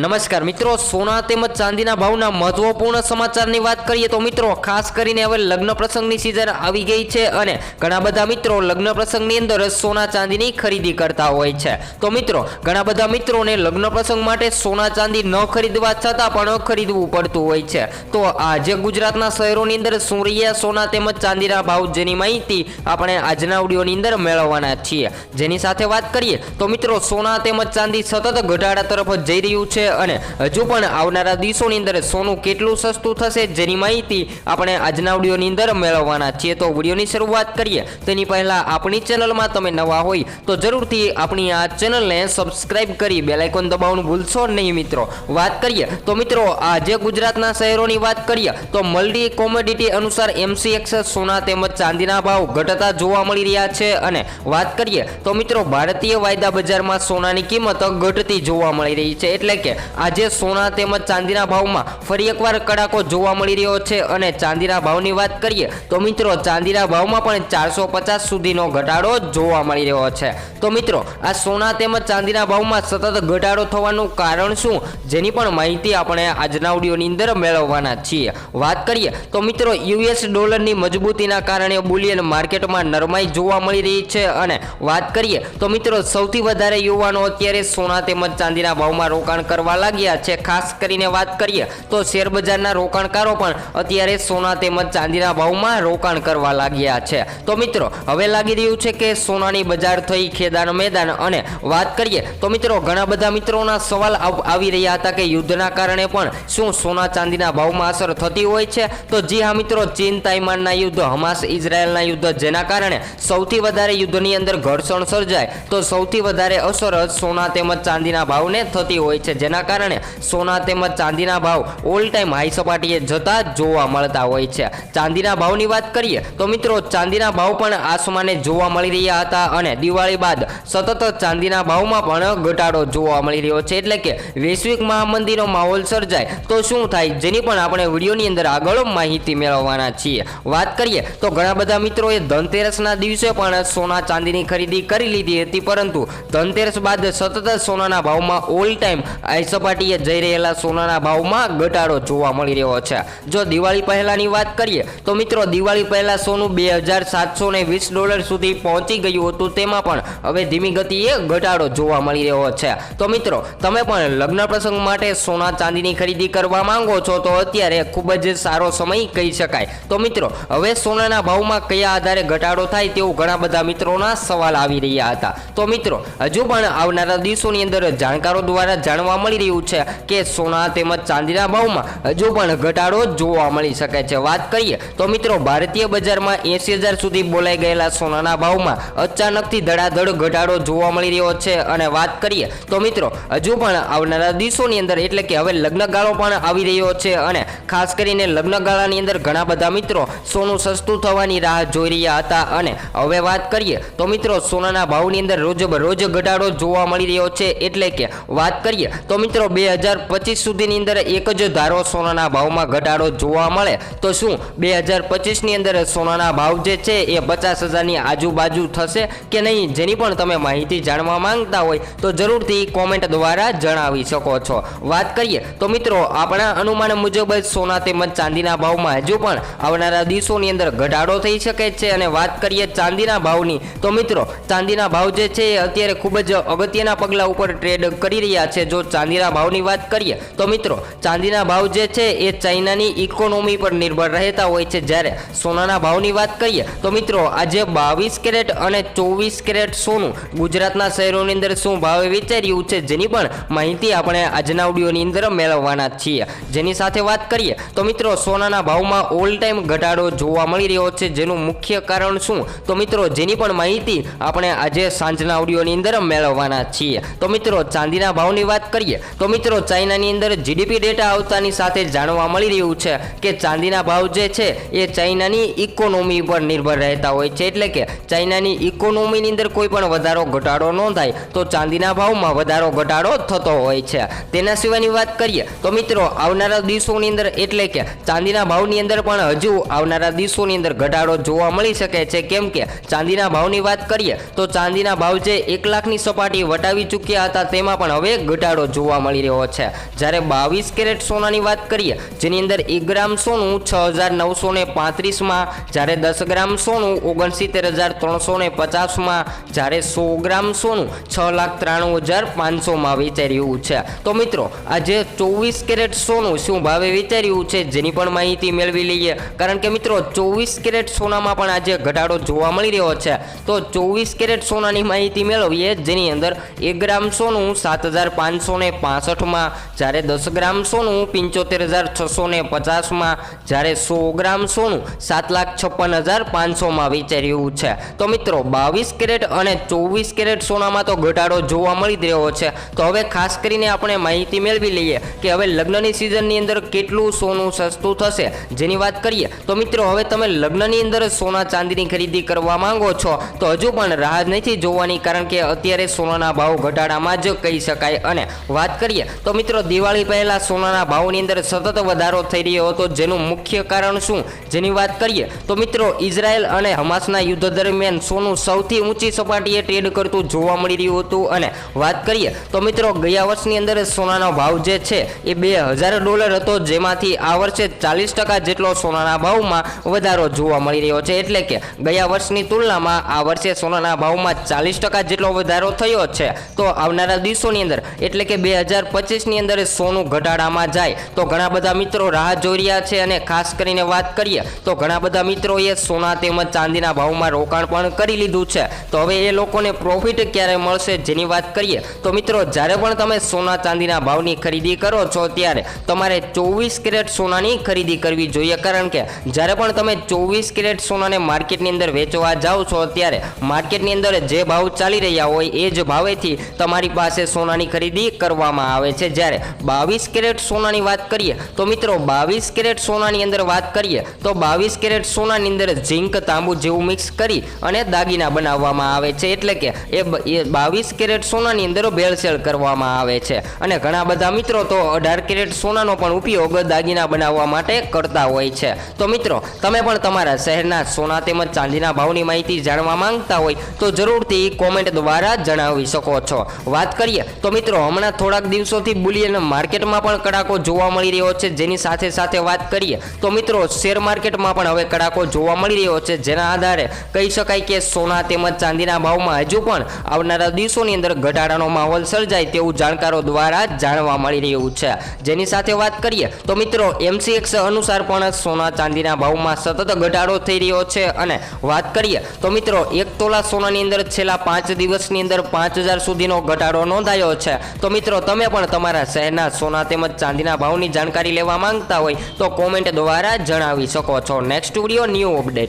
નમસ્કાર મિત્રો, સોના તેમજ ચાંદીના ભાવના મહત્વપૂર્ણ સમાચારની વાત કરીએ તો મિત્રો, ખાસ કરીને હવે લગ્ન પ્રસંગની સિઝન આવી ગઈ છે અને ઘણા બધા મિત્રો લગ્ન પ્રસંગની અંદર સોના ચાંદીની ખરીદી કરતા હોય છે. તો મિત્રો, ઘણા બધા મિત્રોને લગ્ન પ્રસંગ માટે સોના ચાંદી ન ખરીદવા છતાં પણ ખરીદવું પડતું હોય છે. તો આજે ગુજરાતના શહેરોની અંદર સૂર્યા સોના તેમજ ચાંદીના ભાવ જેની માહિતી આપણે આજના ઓડિયોની અંદર મેળવવાના છીએ. જેની સાથે વાત કરીએ તો મિત્રો, સોના તેમજ ચાંદી સતત ઘટાડા તરફ જઈ રહ્યું છે અને હજુ પણ આવનારા દિવસોની અંદર સોનું કેટલું સસ્તું થશે જેની માહિતી આપણે આજના વિડીયોની અંદર મેળવવાના છીએ. તો વિડીયોની શરૂઆત કરીએ. તેની પહેલાં આપણી ચેનલમાં તમે નવા હોય તો જરૂરથી આપણી આ ચેનલને સબસ્ક્રાઈબ કરી બેલાઇકોન દબાવવાનું ભૂલશો નહીં મિત્રો. વાત કરીએ. તો મિત્રો, આજે ગુજરાતના શહેરોની વાત કરીએ તો મલ્ટી કોમોડિટી અનુસાર એમસીએક્સ સોના તેમજ ચાંદીના ભાવ ઘટતા જોવા મળી રહ્યા છે અને વાત કરીએ તો મિત્રો, ભારતીય વાયદા બજારમાં સોનાની કિંમત ઘટતી જોવા મળી રહી છે. એટલે કે આજે સોના તેમજ ચાંદીના ભાવમાં ફરી એકવાર કડાકો જોવા મળી રહ્યો છે અને ચાંદીના ભાવની વાત કરીએ તો મિત્રો ચાંદીના ભાવમાં પણ ચારસો પચાસ સુધીનો ઘટાડો જોવા મળી રહ્યો છે. તો મિત્રો, આ સોના તેમજ ચાંદીના ભાવમાં સતત ઘટાડો થવાનું કારણ શું? જેની પણ માહિતી આપણે આજના ઓડિયોની અંદર મેળવવાના છીએ. વાત કરીએ તો મિત્રો, યુએસ ડોલરની મજબૂતીના કારણે બુલિયન માર્કેટમાં નરમાઈ જોવા મળી રહી છે અને વાત કરીએ તો મિત્રો, સૌથી વધારે યુવાનો અત્યારે સોના તેમજ ચાંદીના ભાવમાં રોકાણ કરવા લાગ્યા છે. ખાસ કરીને વાત કરીએ તો શેરબજારના રોકાણકારો પણ અત્યારે સોના તેમજ ચાંદીના ભાવમાં રોકાણ કરવા લાગ્યા છે. તો મિત્રો, હવે લાગી રહ્યું છે કે સોનાની બજાર થઈ ખેદાન મેદાન અને વાત કરીએ તો મિત્રો, ઘણા બધા મિત્રોના સવાલ આવી રહ્યા હતા કે યુદ્ધના કારણે પણ શું સોના ચાંદીના ભાવમાં અસર થતી હોય છે? તો જી હા મિત્રો, ચીન તાઇમાનના યુદ્ધ, હમાસ, ઇઝરાયલના યુદ્ધ જેના કારણે સૌથી વધારે યુદ્ધની અંદર ઘર્ષણ સર્જાય, તો સૌથી વધારે અસર જ સોના તેમજ ચાંદીના ભાવને થતી હોય છે. જેના કારણે સોના તેમજ ચાંદીના ભાવ ઓલ ટાઈમ હાઈ સપાટીએ જતા જોવા મળતા હોય છે. ચાંદીના ભાવની વાત કરીએ તો મિત્રો ચાંદીના ભાવ પણ આસમાને જોવા મળી રહ્યા હતા અને દિવાળી બાદ સતત ચાંદીના ભાવમાં પણ ઘટાડો જોવા મળી રહ્યો છે. એટલે કે વૈશ્વિક મહામંદીનો માહોલ સર્જાય તો શું થાય જેની પણ આપણે વિડીયોની અંદર આગળ માહિતી મેળવવાના છીએ. વાત કરીએ તો ઘણા બધા મિત્રોએ ધનતેરસના દિવસે પણ સોના ચાંદીની ખરીદી કરી લીધી હતી, પરંતુ ધનતેરસ બાદ સતત સોનાના ભાવમાં ઓલ ટાઈમ સપાટીએ જઈ રહેલા સોનાના ભાવમાં ઘટાડો જોવા મળી રહ્યો છે. જો દિવાળી પહેલાની વાત કરીએ, તો મિત્રો દિવાળી પહેલાં સોનું બે હજાર સાતસો ને વીસ ડોલર સુધી પહોંચી ગયું હતું. તેમાં પણ હવે ધીમી ગતિએ ઘટાડો જોવા મળી રહ્યો છે. તો મિત્રો, તમે પણ લગ્ન પ્રસંગ માટે સોના ચાંદીની ખરીદી કરવા માંગો છો, તો અત્યારે ખૂબ જ સારો સમય કહી શકાય. તો મિત્રો, હવે સોનાના ભાવમાં કયા આધારે ઘટાડો થાય તેવું ઘણા બધા મિત્રોના સવાલ આવી રહ્યા હતા. તો મિત્રો, હજુ પણ આવનારા દિવસોની અંદર જાણકારો દ્વારા જાણવા મળી રહ્યું છે કે સોના તેમજ ચાંદીના ભાવમાં હજુ પણ ઘટાડો જોવા મળી શકે છે. વાત કરીએ તો મિત્રો ભારતીય બજારમાં એસી હજાર સુધી બોલાઈ ગયેલા સોનાના ભાવમાં અચાનકથી ધડાધડ ઘટાડો જોવા મળી રહ્યો છે. અને વાત કરીએ તો મિત્રો હજુ પણ આવનારા દિવસોની અંદર એટલે કે હવે લગ્નગાળો પણ આવી રહ્યો છે અને ખાસ કરીને લગ્નગાળાની અંદર ઘણા બધા મિત્રો સોનું સસ્તું થવાની રાહ જોઈ રહ્યા હતા. અને હવે વાત કરીએ તો મિત્રો સોનાના ભાવની અંદર રોજ રોજ ઘટાડો જોવા મળી રહ્યો છે. એટલે કે વાત કરીએ તો મિત્રો બે હજાર પચીસ સુધીની અંદર એક જ ધારો સોનાના ભાવમાં ઘટાડો જોવા મળે. તો શું? બે હજાર પચીસની અંદર સોનાના ભાવ જે છે એ પચાસ હજારની આજુબાજુ થશે કે નહીં? જેની પણ તમે માહિતી જાણવા માંગતા હોય તો જરૂરથી કોમેન્ટ દ્વારા જણાવી શકો છો. વાત કરીએ તો મિત્રો, આપણા અનુમાન મુજબ જ સોના તેમજ ચાંદીના ભાવમાં હજુ પણ આવનારા દિવસોની અંદર ઘટાડો થઈ શકે છે. અને વાત કરીએ ચાંદીના ભાવની, તો મિત્રો, ચાંદીના ભાવ જે છે એ અત્યારે ખૂબ જ અગત્યના પગલાં ઉપર ટ્રેડ કરી રહ્યા છે. જો ચાંદીના ભાવની વાત કરીએ, તો મિત્રો, ચાંદીના ભાવ જે છે એ ચાઇનાની ઇકોનોમી પર નિર્ભર રહેતા હોય છે. જ્યારે સોનાના ભાવની વાત કરીએ, તો મિત્રો, આજે બાવીસ કેરેટ અને ચોવીસ કેરેટ સોનું ગુજરાતના શહેરોની અંદર શું ભાવે વિચાર્યું છે, જેની પણ માહિતી આપણે આજના ઓડિયોની અંદર મેળવવાના છીએ. જેની સાથે વાત કરીએ, તો મિત્રો, સોનાના ભાવમાં ઓલ ટાઈમ ઘટાડો જોવા મળી રહ્યો છે. જેનું મુખ્ય કારણ શું? તો મિત્રો, જેની પણ માહિતી આપણે આજે સાંજના ઓડિયોની અંદર મેળવવાના છીએ. તો મિત્રો, ચાંદીના ભાવની વાત કરીએ તો મિત્રો, ચાઇનાની અંદર જીડીપી ડેટા આવતાની સાથે જાણવા મળી રહ્યું છે કે ચાંદીના ભાવ જે છે, એ ચાઇનાની ઇકોનોમી પર નિર્ભર રહેતા હોય છે. એટલે કે ચાઇનાની ઇકોનોમીની અંદર કોઈ પણ વધારો, ઘટાડો ન થાય તો ચાંદીના ભાવમાં વધારો, ઘટાડો થતો હોય છે. તેના સિવાયની વાત કરીએ, તો મિત્રો, આવનારા દિવસોની અંદર એટલે કે ચાંદીના ભાવની અંદર પણ હજુ આવનારા દિવસોની અંદર ઘટાડો જોવા મળી શકે છે. કેમ કે ચાંદીના ભાવની વાત કરીએ, તો ચાંદીના ભાવ જે એક લાખની સપાટી વટાવી ચૂક્યા હતા, તેમાં પણ હવે ઘટાડો જોવા જોવા મળી રહ્યો છે. જ્યારે બાવીસ કેરેટ સોનાની વાત કરીએ, જેની અંદર એક ગ્રામ સોનું છ હજાર નવસો ને પાંત્રીસમાં, જ્યારે દસ ગ્રામ સોનું ઓગણસિત્તેર હજાર ત્રણસો ને પચાસમાં, જ્યારે સો ગ્રામ સોનું છ લાખ ત્રાણું હજાર પાંચસોમાં વેચાઈ રહ્યું છે. તો મિત્રો, આજે ચોવીસ કેરેટ સોનું શું ભાવે વેચાઈ રહ્યું છે જેની પણ માહિતી મેળવી લઈએ. કારણ કે મિત્રો, ચોવીસ કેરેટ સોનામાં પણ આજે ઘટાડો જોવા મળી રહ્યો છે. તો ચોવીસ કેરેટ સોનાની માહિતી મેળવીએ, જેની અંદર એક ગ્રામ સોનું સાત હજાર પાંચસો ને પાસઠમાં જ્યારે દસ ગ્રામ સોનું, પંચોતેર હજાર છસો ને પચાસમાં જ્યારે સો ગ્રામ સોનું, સાત લાખ છપ્પન હજાર પાંચસોમાં વેચાઈ રહ્યું છે. તો મિત્રો, બાવીસ કેરેટ અને ચોવીસ કેરેટ સોનામાં તો ઘટાડો જોવા મળી રહ્યો છે. તો હવે ખાસ કરીને આપણે માહિતી મેળવી લઈએ કે હવે લગ્નની સિઝનની અંદર કેટલું સોનું સસ્તું થશે જેની વાત કરીએ. તો મિત્રો, હવે તમે લગ્નની અંદર સોના ચાંદીની ખરીદી કરવા માંગો છો, તો હજુ પણ રાહ નથી જોવાની કારણ કે અત્યારે સોનાના ભાવ ઘટાડામાં જ કહી શકાય અને વાત કરીએ, તો મિત્રો દિવાળી પહેલાં સોનાના ભાવની અંદર સતત વધારો થઈ રહ્યો હતો. જેનું મુખ્ય કારણ શું? જેની વાત કરીએ, તો મિત્રો ઇઝરાયલ અને હમાસના યુદ્ધ દરમિયાન સોનું સૌથી ઊંચી સપાટીએ ટ્રેડ કરતું જોવા મળી રહ્યું હતું. અને વાત કરીએ, તો મિત્રો ગયા વર્ષની અંદર સોનાનો ભાવ જે છે, એ બે હજાર ડોલર હતો. જેમાંથી આ વર્ષે ચાલીસ ટકા જેટલો સોનાના ભાવમાં વધારો જોવા મળી રહ્યો છે. એટલે કે ગયા વર્ષની તુલનામાં આ વર્ષે સોનાના ભાવમાં ચાલીસ ટકા જેટલો વધારો થયો છે. તો આવનારા દિવસોની અંદર, એટલે કે બે હજાર પચીસની અંદર સોનું ઘટાડામાં જાય. તો ઘણા બધા મિત્રો રાહ જોઈ રહ્યા છે અને ખાસ કરીને વાત કરીએ, તો ઘણા બધા મિત્રોએ સોના તેમજ ચાંદીના ભાવમાં રોકાણ પણ કરી લીધું છે. તો હવે એ લોકોને પ્રોફિટ ક્યારે મળશે જેની વાત કરીએ, તો મિત્રો જ્યારે પણ તમે સોના ચાંદીના ભાવની ખરીદી કરો છો ત્યારે તમારે ચોવીસ કેરેટ સોનાની ખરીદી કરવી જોઈએ. કારણ કે જ્યારે પણ તમે ચોવીસ કેરેટ સોનાને માર્કેટની અંદર વેચવા જાઓ છો ત્યારે માર્કેટની અંદર જે ભાવ ચાલી રહ્યા હોય એ જ ભાવેથી તમારી પાસે સોનાની ખરીદી કરવામાં આવે છે. જ્યારે બાવીસ કેરેટ સોનાની વાત કરીએ, તો મિત્રો બાવીસ કેરેટ સોનાની અંદર વાત કરીએ, તો બાવીસ કેરેટ સોનાની અંદર ઝીંક તાંબુ જેવું મિક્સ કરી અને દાગીના બનાવવામાં આવે છે. એટલે કે એ બાવીસ કેરેટ સોનાની અંદર ભેળસેળ કરવામાં આવે છે. અને ઘણા બધા મિત્રો તો અઢાર કેરેટ સોનાનો પણ ઉપયોગ દાગીના બનાવવા માટે કરતા હોય છે. તો મિત્રો, તમે પણ તમારા શહેરના સોના તેમજ ચાંદીના ભાવની માહિતી જાણવા માંગતા હોય, તો જરૂરથી કોમેન્ટ દ્વારા જણાવી શકો છો. વાત કરીએ, તો મિત્રો, હમણાં થોડાક દિવસોથી બુલિયન માર્કેટમાં પણ કડાકો જોવા મળી રહ્યો છે. જેની સાથે સાથે વાત કરીએ તો મિત્રો, શેર માર્કેટમાં પણ હવે કડાકો જોવા મળી રહ્યો છે. જેના આધારે કહી શકાય કે સોના તેમજ ચાંદીના ભાવમાં હજુ પણ આવનારા દિવસોની અંદર ઘટાડાનો માહોલ સર્જાય તેવું જાણકારો દ્વારા જાણવા મળી રહ્યું છે. જેની સાથે વાત કરીએ તો મિત્રો, એમસીએક્સ અનુસાર પણ સોના ચાંદીના ભાવમાં સતત ઘટાડો થઈ રહ્યો છે. અને વાત કરીએ તો મિત્રો, એક તોલા સોનાની અંદર છેલ્લા પાંચ દિવસની અંદર પાંચ હજાર સુધીનો ઘટાડો નોંધાયો છે. તો તમે પણ તમારા શહેરના સોના તેમજ ચાંદીના ભાવની જાણકારી લેવા માંગતા હોય તો કોમેન્ટ દ્વારા જણાવી શકો છો. Next video new update